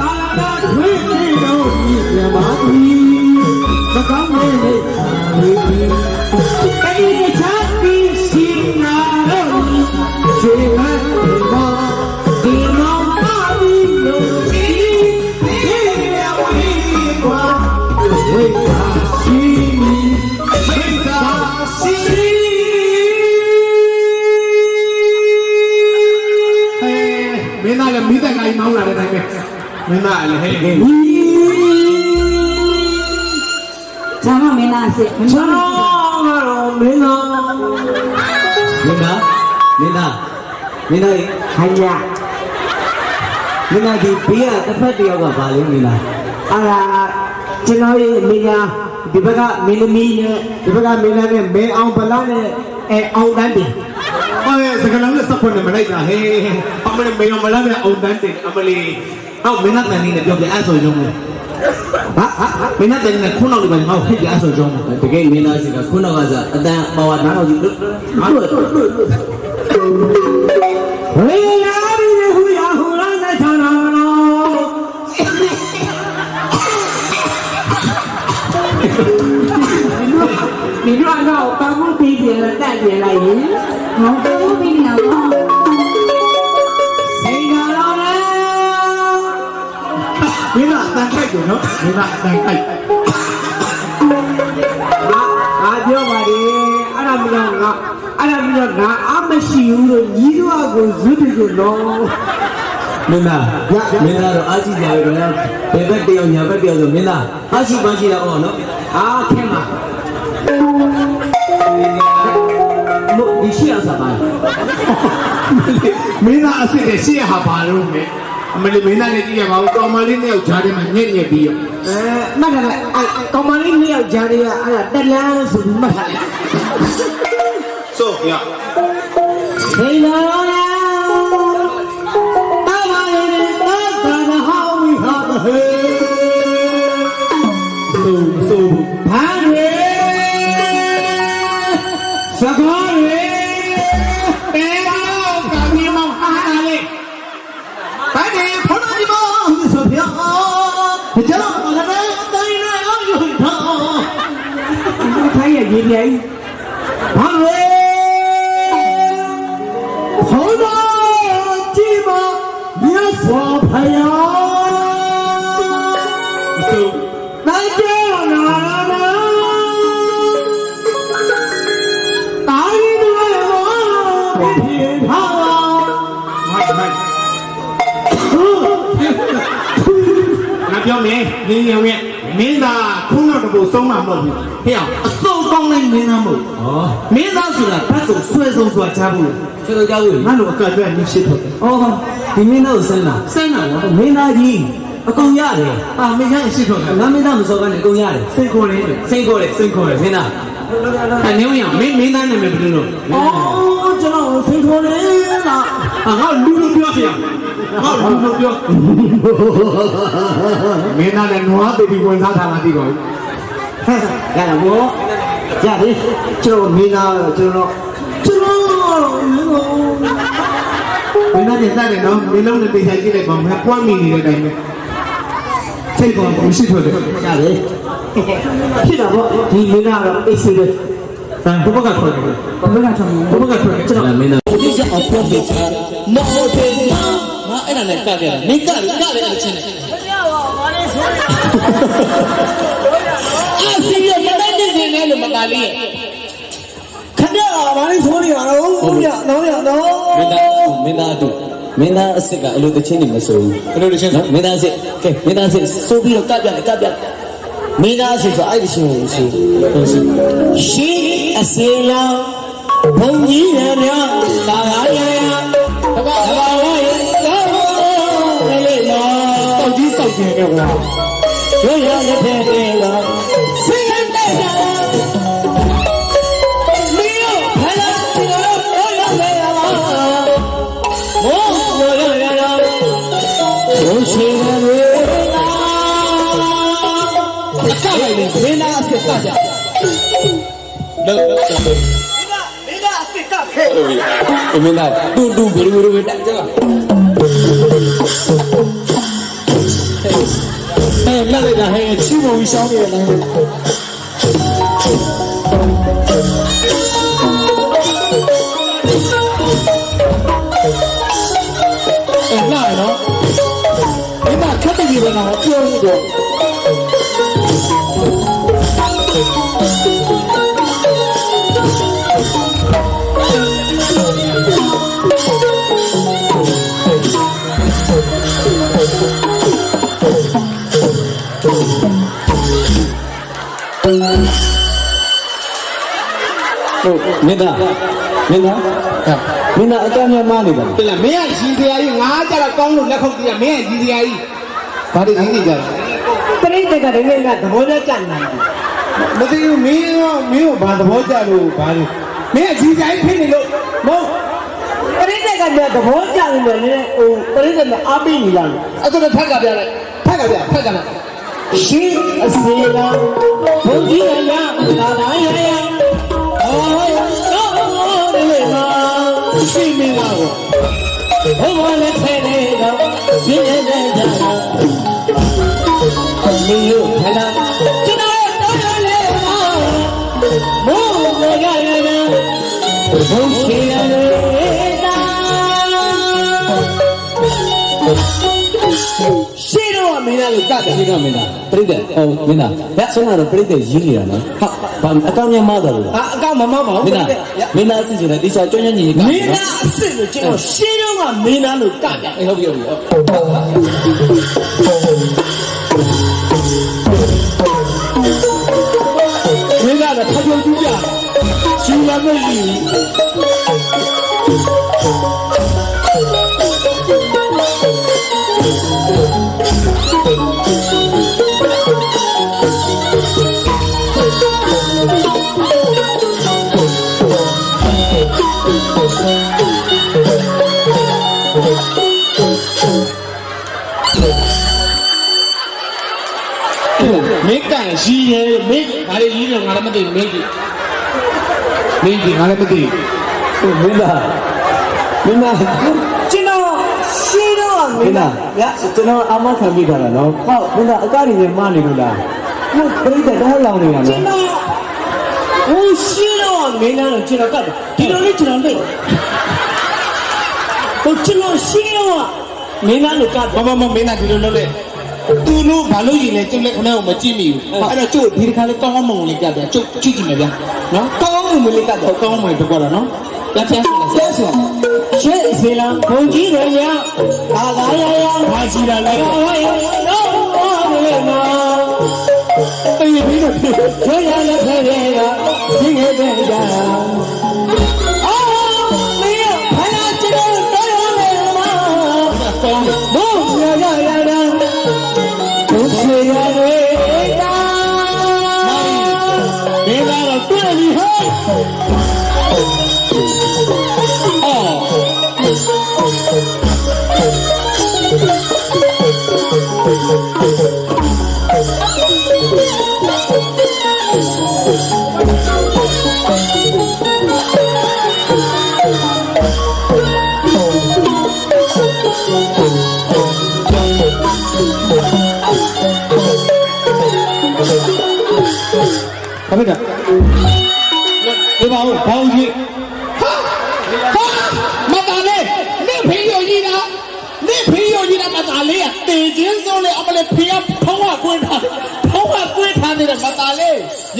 တာလာထွေးနေတော့ဒီမြမကြီးမကောင်းတဲ့နေလေးကြီးတတိယချာတီစီနာတော့ခြေမမောဒီမောင်ပါပြီးလို့ဒီဒီရဝီကွာဝိသာ မင်းသားလည်းဟဲ့ဟဲ့ဇာမမင်းသားစစ်မချောင်းင်းကတော့မင်းတော်မင်းသားမင်းသားမင်းသားရေဟန်ရမင်းသားဒီဘေးကတစ်ဖက်တစ်ယောက်ကဘာလဲမင်းသားအဲ့ဒါကျွန်တော်ရဲ့မိညာဒီဘက်ကမင်းသမီးနဲ့ဒီဘက်ကမင်းသားနဲ့မင်းအောင်ဗလာနဲ့အဲအောင်တန်းတင်ဟဲ့စကလုံးနဲ့စက်ဖွင့်နေမလိုက်တာဟဲ့အမလေးမေယမလာနဲ့အောင်တန်းတင်အမလေး အော်မင်းသားတန်နေနဲ့ပြောပြအဲ့ဆိုရုံးလို့ဟာဟာမင်းသားတန်နေနဲ့ခုနောက်လေးပဲငါ့ကိုဖိတ်ပြအဲ့ဆိုရုံးလို့တကယ်မင်းသားစီကခုနကစားအတန်ပါဝါနားတော့ဒီလွတ်လွတ်ဝေလာရီဟူရဟူလာနဲ့ချာနာနောဒီတော့တော့ပန်းမှုပြီးပြန်တက်ပြန်လိုက်ရင်ဟောတော့ပြီးနေတော့စိ န်ခိုက်တယ်နော်မင်းသားတန်ခိုက်ငါငါပြောပါလေအဲ့ဒါမျိုးငါအဲ့ဒါမျိုးငါအမရှိဘူးလို့ညီတို့ကိုဇွတ်တယ်လို့နော်မင်းသားမင်းသားတော့အားရှိကြရတော့ဘယ်ဘက်တယောက်ညာဘက်တယောက်ဆိုမင်းသားအားရှိပါရှိတာပေါ့နော်အားခဲမှာမို့ဒီရှိရစားပါမင်းသားအစ်စ်နဲ့ရှေ့ဟာဘာလို့လဲ အမလေးမင်းသားလည်းကြည့်ရပါဦးတော်မလေးနဲ့ယောက်ဂျားထဲမှာညက်ညက်ပြီးရောအဲမှတ်တယ်လေအဲကောင်မလေးနှစ်ယောက်ကြားရအဲ့ဒါတက်လန်းဆိုပြီးမှတ်ထားတယ်ဆိုရစိတ်ကတော်လဲတာပါလေတာသာမဟောင်းဝိဟာဘဟေ ခိုင်းရရေးပြိုင်ဘာလေဘုရားကြည်မမြတ်စွာဘုရားဆိုနိုင်ကြနာနာတာရီတွေဘောပြေထားမိုက်မိုက်ငါပြောမယ်နင်းရုံရဲ့ မင်းသားခုနတော့ကိုဆုံးမှာမဟုတ်ဘူးဟဲ့အောင်အစုံကောင်းလိုက်မင်းသားမဟုတ်ဩမင်းသားဆိုတာဘတ်စုံဆွဲဆုံးဆိုတာချဘူးဆွေးကြောက်ဝင်ငါတို့အကအတွက်မြရှိထုတ်တယ်ဩဒီမင်းသားကိုစမ်းတာစမ်းတာကွာမင်းသားကြီးအကုန်ရတယ်အာမင်းရရှိထုတ်တယ်ငါမင်းသားမစောကနေအကုန်ရတယ်စိတ်ခေါ်လေးစိတ်ခေါ်တယ်စိတ်ခေါ်တယ်မင်းသားအဲနေဝင်ရမင်းမင်းသားနာမည်ဘယ်လိုလုပ်အော်ကျွန်တော်ဖိထိုးလေးလားအာငါလူလူပြောပြ ငါလူလူပြောမင်းသားလည်းနွားပေပြီးဝင်စားထားတာသိကောဟဲ့ရတာဘောရတယ်ကျွန်တော်မင်းသားကျွန်တော်ကျွန်တော်မင်းတော်မင်းသားနဲ့တက်တယ်နော်မင်းလုံးနဲ့တေချာကြည့်လိုက်ပါမယ်ပွားမိနေတဲ့အတိုင်းပဲစိတ်ကောမရှိထုတ်တယ်ရတယ်ဖြစ်တာပေါ့ဒီမင်းသားတော့အိတ်ဆေးတယ်အဲဘုဘကထွက်တယ်ဘယ်ကထောင်လဲဘုဘကထွက်တယ်ကျွန်တော်မင်းသားဒီချက်အော ဒါနဲ့ကပြတယ်မင်းကလည်းကလည်းအဲ့ချင်းနဲ့အာစီရမတတ်တဲ့နေနဲ့လို့မကလေးရဲ့ခဏဘာလို့ဆိုးနေရတော့ဦးရတော့ရတော့မင်းသားမင်းသားတို့မင်းသားအစ်စ်ကအလိုတချင်းနေမဆိုဘူးဘယ်လိုလဲချင်းနော်မင်းသားအစ်စ်ကဲမင်းသားအစ်စ်ဆိုပြီးတော့ကပ်ပြတယ်ကပ်ပြတယ်မင်းသားအစ်စ်ဆိုအဲ့ဒီရှင်ကိုဆိုဟုတ်စီရှိအစေလောင်းဘုံကြီးရမြတာရရရတဘာတဘာ က်ကြီးစောက်တယ်ကွာရရလက်ဖက်တယ်လောစိတ်တဲ့တာမီးဖလာချေတော့တော့ရလေရပါဘောရရရရဘုံရှိရလေလာအကလိုက်လေမင်းသားအစ်စ်ကကြလို့မင်းသားတူတူဘလူဘလူတက်ကြလား လက်လိုက်တာဟဲ့ချီးပုံရှောင်းနေတယ်လည်းအဲ့ မင်းသားမင်းသားမင်းသားအကမ်းများမနေပါတယ်လားမင်းကရည်စရာကြီးငါကြတော့ကောင်းလို့လက်ခုပ်တည်းမင်းကရည်စရာကြီးဘာတွေရင်းနေကြလဲပရိသတ်ကတကယ်ကသဘောကျကြနိုင်တယ်မသိဘူးမင်းရောမင်းကိုဘာသဘောကျလို့ဘာလို့မင်းကရည်စရာကြီးဖြစ်နေလို့မဟုတ်ပရိသတ်ကလည်းသဘောကျနေတယ်လေဟိုပရိသတ်ကအားပေးနေလားလို့အဲ့ဒါဖက်ကပြလိုက်ဖက်ကပြဖက်ကလိုက်ရှိအစေကဘုန်းကြီးရရလာလာရရ ရှိမင်းလားဘုရားလည်းဖဲနေတော့ရှင်းနေတဲ့ကြ ရှိတော့မင်းသားပြိတ္တဟုတ်မင်းသားဒါဆုံးတော့ပြိတ္တရင်းနေတာနော်ဟာဘာအကမ်းများမတော်လို့လားဟာအကောက်မမပါဘူးမင်းသားမင်းသားအစ်ဆိုတဲ့တိကျကျွမ်းကျွမ်းညီညီကမင်းသားအစ်စ်လို့ကျွန်တော်ရှင်းတော့ကမင်းသားလို့ကပြအေးဟုတ်ပြီဟုတ်ပြီမင်းသားကထပ်ပြုံးကြည့်ကြရှင်လာမရှိ မင်းကန်ရှိရဲမင်းဘာလို့ကြီးတယ်ငါလည်းမသိဘူးမင်းကြီးမင်းဒီငါလည်းမသိဟုတ်မင်းသားမင်းသားကျွန်တော်ရှင်းတော့ကမမင်းင်းသားသားကျွန်တော်အမခံမိထားတာနော်ဟုတ်မင်းသားအကားတွေနဲ့မနေလို့လားဟုတ်ပြိတ္တတော့လောင်နေတာကျွန်နော်တော်ဟိုရှင်းတော့ ကမင်းသားလို့ကျွန်တော်ကတ်တယ်ဒီလိုလေးကျွန်တော်လေဟိုကျွန်တော်ရှင်းတော့ကမင်းသားလို့ကတ်တယ်မမမမင်းသားဒီလိုလုပ်လေသူတို့ဘာလို့ရင်လဲကျုပ်လက်ခဏကိုမကြည့်မိဘူးအဲ့တော့ကျုပ်ဒီတစ်ခါလေးကောင်းကောင်းမွန်မွန်လေးကြပြကျုပ်ကြည့်ကြည့်မယ်ဗျာနော်ကောင်းကောင်းမွန်မွန်လေးကတော့ကောင်းမှန်တော့တော့နော်ပြပြဆိုလားဆက်ဆိုရှင်းစေလားဘုံကြီးတွေရအာသာရရဘာရှိတာလဲဟေးတော့ဘာလဲနော်တေးပြီးတော့ကျွေးရလည်းဖဲရဲက စင်းခဲ့တဲ့ကြအော်မင်းဖလာကျွန်တော်တော်ရလေမကောင်းဘုံရရရရဘုချေရနေတာမင်းသားတော့တွေ့ပြီဟဲ့အော် ဘာဖြစ်တာဒီပါဦးဘောင်းကြီးဟာဟာမတန်လေးနေဖေးရကြီးတာနေဖေးရကြီးတာမတန်လေးကတေချင်းစုံးလေအမလေးဖေးကဖောင်းဝကွင်းထားဖောင်းဝကွင်းထားနေတဲ့မတန်လေး